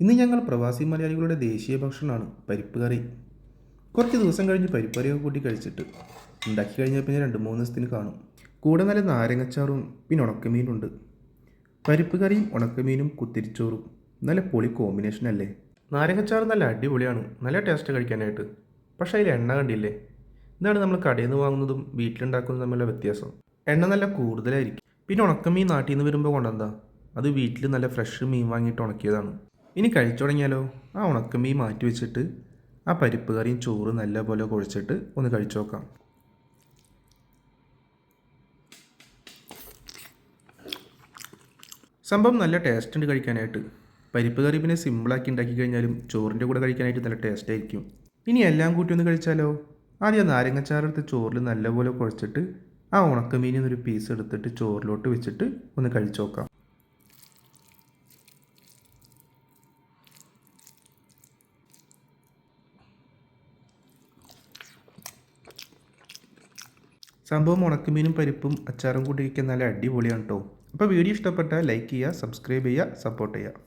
ഇന്ന് ഞങ്ങൾ പ്രവാസി മലയാളികളുടെ ദേശീയ ഭക്ഷണമാണ് പരിപ്പ് കറി. കുറച്ച് ദിവസം കഴിഞ്ഞ് പരിപ്പ് കറിയൊക്കെ കൂട്ടി കഴിച്ചിട്ട് ഉണ്ടാക്കി കഴിഞ്ഞാൽ പിന്നെ രണ്ട് മൂന്ന് ദിവസത്തിന് കാണും. കൂടെ നല്ല നാരങ്ങച്ചാറും പിന്നെ ഉണക്കമീനുണ്ട്. പരിപ്പ് കറിയും ഉണക്കമീനും കുത്തിരിച്ചോറും. നല്ല പൊളി കോമ്പിനേഷൻ അല്ലേ? നാരങ്ങച്ചാറ് നല്ല അടിപൊളിയാണ്. നല്ല ടേസ്റ്റ് കഴിക്കാനായിട്ട്. പക്ഷേ അതിൽ എണ്ണ കണ്ടില്ലേ? ഇതാണ് നമ്മൾ കടയിൽ നിന്ന് വാങ്ങുന്നതും വീട്ടിലുണ്ടാക്കുന്നതും തമ്മിലുള്ള വ്യത്യാസം. എണ്ണ നല്ല കൂടുതലായിരിക്കും. പിന്നെ ഉണക്കമീൻ നാട്ടിൽ നിന്ന് വരുമ്പോൾ കൊണ്ടെന്താ? അത് വീട്ടിൽ നല്ല ഫ്രഷ് മീൻ വാങ്ങിയിട്ട് ഉണക്കിയതാണ്. ഇനി കഴിച്ചു തുടങ്ങിയാലോ? ആ ഉണക്കമീൻ മാറ്റി വെച്ചിട്ട് ആ പരിപ്പ് കറിയും ചോറ് നല്ല പോലെ കുഴച്ചിട്ട് ഒന്ന് കഴിച്ചു നോക്കാം. സംഭവം നല്ല ടേസ്റ്റ് ഉണ്ട് കഴിക്കാനായിട്ട്. പരിപ്പ് കറി പിന്നെ സിമ്പിളാക്കി ഉണ്ടാക്കി കഴിഞ്ഞാലും ചോറിന്റെ കൂടെ കഴിക്കാനായിട്ട് നല്ല ടേസ്റ്റ് ആയിരിക്കും. ഇനി എല്ലാം കൂട്ടി ഒന്ന് കഴിച്ചാലോ? ആദ്യം ആ നാരങ്ങച്ചാറെടുത്ത് ചോറിൽ നല്ലപോലെ കുഴച്ചിട്ട് ആ ഉണക്കമീനിൽ നിന്നൊരു പീസ് എടുത്തിട്ട് ചോറിലോട്ട് വെച്ചിട്ട് ഒന്ന് കഴിച്ചു നോക്കാം. സംഭവം ഉണക്കമീനും പരിപ്പും അച്ചാറും കൂടി നല്ല അടിപൊളിയാണ് കേട്ടോ അപ്പോൾ വീഡിയോ ഇഷ്ടപ്പെട്ടാൽ ലൈക്ക് ചെയ്യുക സബ്സ്ക്രൈബ് ചെയ്യുക സപ്പോർട്ട് ചെയ്യുക.